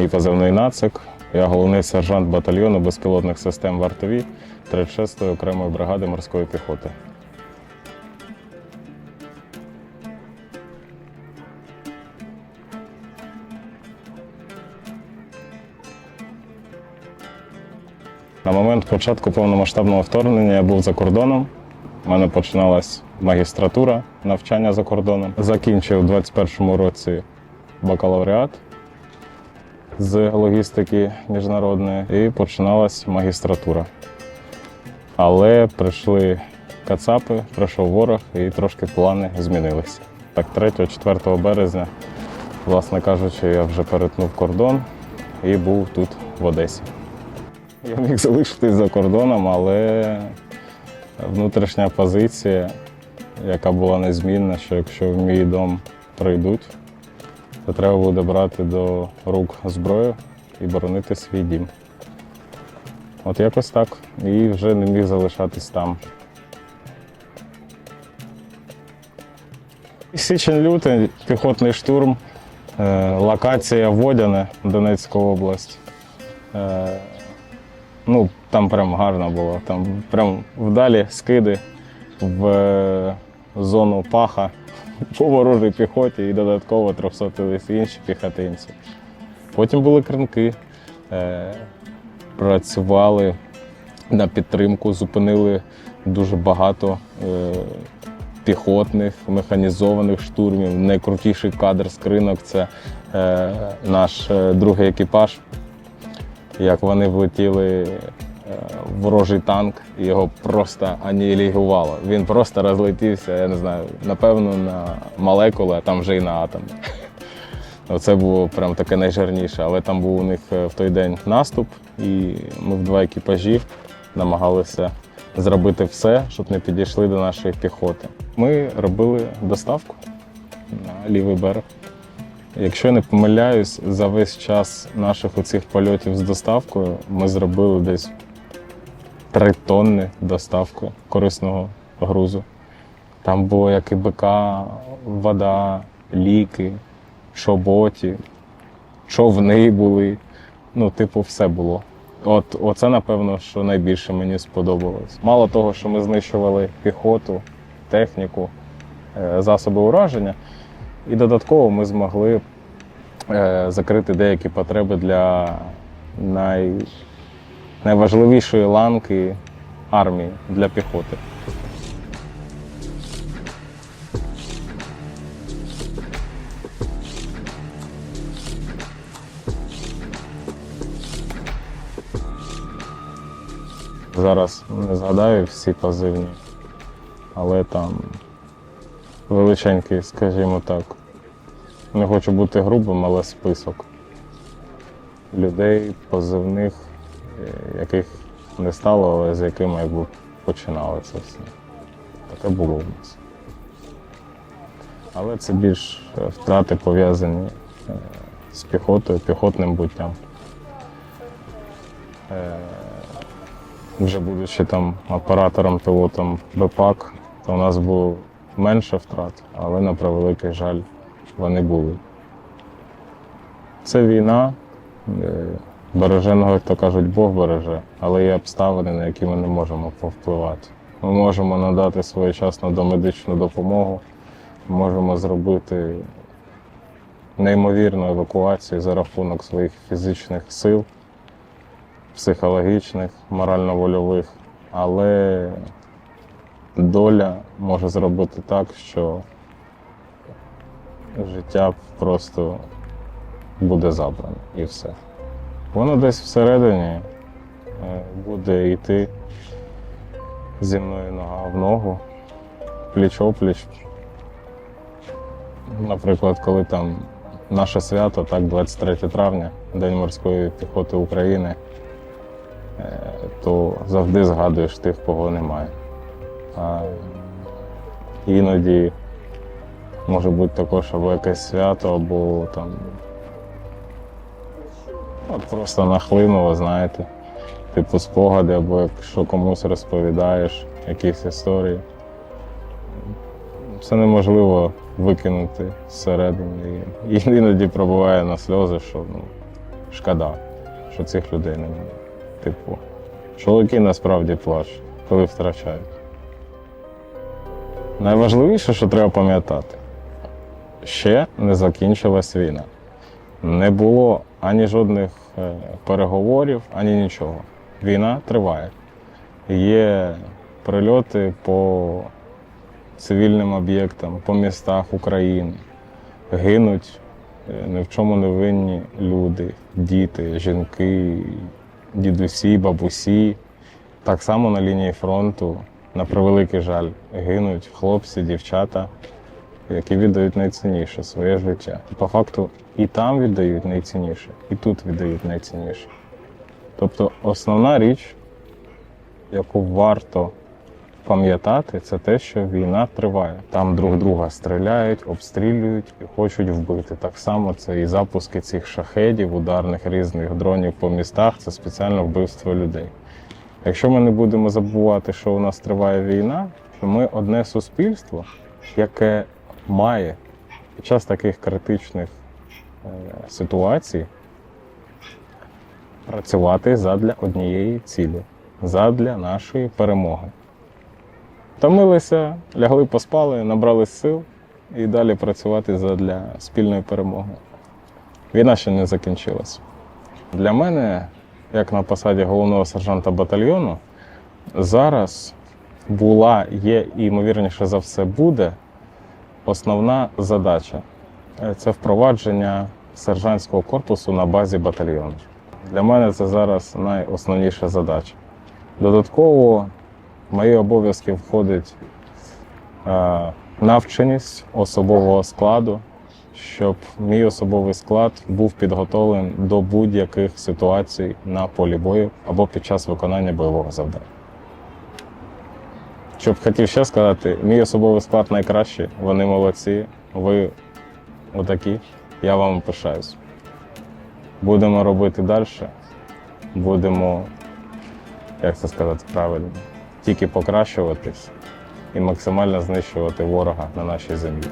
Мій позивний нацик. Я головний сержант батальйону безпілотних систем вартові 36-ї окремої бригади морської піхоти. На момент початку повномасштабного вторгнення я був за кордоном. У мене починалась магістратура навчання за кордоном. Закінчив у 21-му році бакалавріат з логістики міжнародної і починалась магістратура. Але прийшли кацапи, прийшов ворог і трошки плани змінилися. Так, 3-4 березня, власне кажучи, я вже перетнув кордон і був тут в Одесі. Я міг залишитись за кордоном, але внутрішня позиція, яка була незмінна, що якщо в мій дом прийдуть, то треба буде брати до рук зброю і боронити свій дім. От якось так. І вже не міг залишатись там. Січень-лютий, піхотний штурм, е, локація Водяне, Донецька область. Е, Ну, там прям гарно було. Там прям вдалі скиди в е, зону паха по ворожій піхоті і додатково 300 інші піхотинці. Потім були кринки, е, працювали на підтримку, зупинили дуже багато е, піхотних, механізованих штурмів. Найкрутіший кадр скринок це е, наш другий екіпаж як вони влетіли ворожий танк, і його просто анігілювало. Він просто розлетівся, я не знаю, напевно, на молекули, а там вже і на атом. Це було прям таке найжирніше, але там був у них е, в той день наступ, і ми в два екіпажі намагалися зробити все, щоб не підійшли до нашої піхоти. Ми робили доставку на лівий берег. Якщо я не помиляюсь, за весь час наших оцих польотів з доставкою ми зробили десь 3 тонни доставки корисного грузу. Там було як і БК, вода, ліки, шоботі, човни були. Ну, типу, все було. От оце, напевно, що найбільше мені сподобалось. Мало того, що ми знищували піхоту, техніку, е, засоби ураження. І додатково ми змогли е, закрити деякі потреби для най... найважливішої ланки армії для піхоти. Зараз не згадаю всі позивні, але там величенький, скажімо так. Не хочу бути грубим, але список людей, позивних, яких не стало, але з якими якби починали це все. Таке було в нас. Але це більш е, втрати пов'язані е, з піхотою, піхотним буттям. Е, Вже будучи там оператором, пілотом БПАК, то у нас було менше втрат, але на превеликий жаль вони були. Це війна, береженого, як то кажуть, Бог береже, але є обставини, на які ми не можемо повпливати. Ми можемо надати своєчасно домедичну допомогу, можемо зробити неймовірну евакуацію за рахунок своїх фізичних сил, психологічних, морально-вольових, але доля може зробити так, що життя просто буде забране і все. Воно десь всередині е, буде йти зі мною нога в ногу, пліч-опліч. Наприклад, коли там наше свято, так, 23 травня, День морської піхоти України, е, то завжди згадуєш тих, кого немає. А іноді може бути також або якесь свято, або там от просто нахлинуло, знаєте, типу спогади, або якщо комусь розповідаєш якісь історії. Це неможливо викинути зсередини. І іноді пробуває на сльози, що ну, шкода, що цих людей немає. Типу, чоловіки насправді плачуть, коли втрачають. Найважливіше, що треба пам'ятати, ще не закінчилась війна. Не було ані жодних е, переговорів, ані нічого. Війна триває. Є прильоти по цивільним об'єктам, по містах України. Гинуть е, ні в чому не винні люди, діти, жінки, дідусі, бабусі. Так само на лінії фронту, на превеликий жаль, гинуть хлопці, дівчата, які віддають найцінніше своє життя. По факту і там віддають найцінніше, і тут віддають найцінніше. Тобто основна річ, яку варто пам'ятати, це те, що війна триває. Там друг друга стріляють, обстрілюють і хочуть вбити. Так само це і запуски цих шахедів, ударних різних дронів по містах це спеціальне вбивство людей. Якщо ми не будемо забувати, що у нас триває війна, то ми одне суспільство, яке має під час таких критичних е, ситуацій працювати задля однієї цілі, задля нашої перемоги. Втомилися, лягли, поспали, набрали сил і далі працювати задля спільної перемоги. Війна ще не закінчилась. Для мене, як на посаді головного сержанта батальйону, зараз була, є і, ймовірніше за все, буде основна задача це впровадження сержантського корпусу на базі батальйону. Для мене це зараз найосновніша задача. Додатково в мої обов'язки входить е, навченість особового складу, щоб мій особовий склад був підготовлений до будь-яких ситуацій на полі бою або під час виконання бойового завдання. Щоб хотів ще сказати, мій особовий склад найкращий, вони молодці, ви отакі, я вам пишаюсь. Будемо робити далі, будемо, як це сказати правильно, тільки покращуватись і максимально знищувати ворога на нашій землі.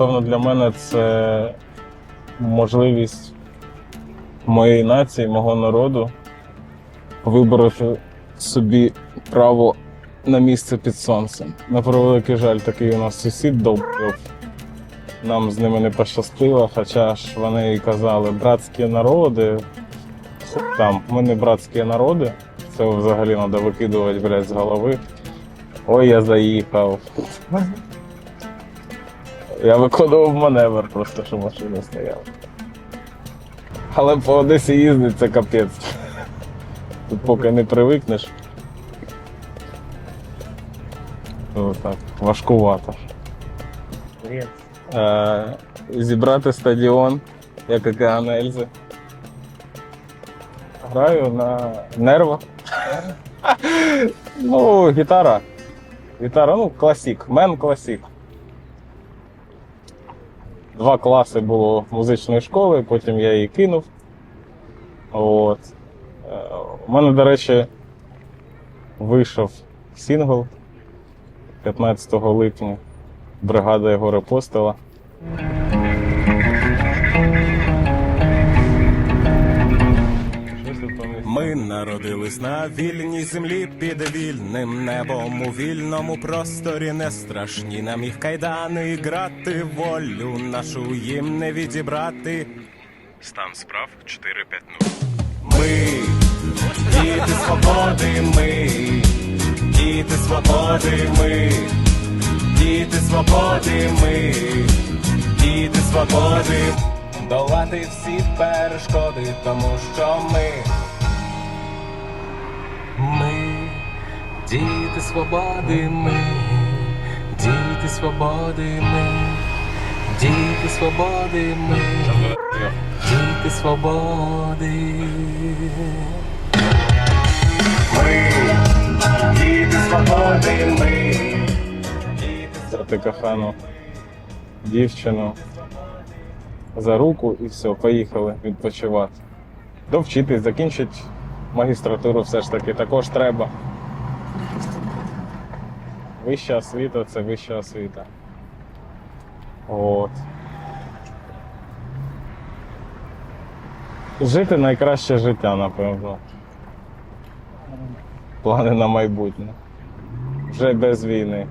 Напевно, для мене це можливість моєї нації, мого народу вибороти собі право на місце під сонцем. На превеликий жаль, такий у нас сусід довбив. Нам з ними не пощастило, хоча ж вони і казали, братські народи. Там, ми не братські народи. Це взагалі треба викидувати блядь, з голови. Ой, я заїхав. Я виконував маневр, просто що машина стояла. Але по Одесі їздить це капець. Тут поки не привикнеш. То так, важкувато. Е, зібрати стадіон, як океан Ельзи. Граю на нервах. ну, гітара. Гітара, ну, класік, мен класік. Два класи було музичної школи, потім я її кинув. От. Е, У мене, до речі, вийшов сингл 15 липня. Бригада його репостила. Народились на вільній землі під вільним небом у вільному просторі не страшні нам їх кайдани і грати волю нашу їм не відібрати. Стан справ 4-5-0. Ми діти свободи, ми діти свободи, ми діти свободи, ми діти свободи. Долати всі перешкоди, тому що ми. Ми діти свободи, ми діти свободи, ми діти свободи, ми. Діти свободи. Ми діти свободи, ми. Діти взяти кохану дівчину за руку і все, поїхали відпочивати. Довчитись, закінчити магістратуру все ж таки також треба. Вища освіта це вища освіта. От. Жити найкраще життя, напевно. Плани на майбутнє. Вже без війни.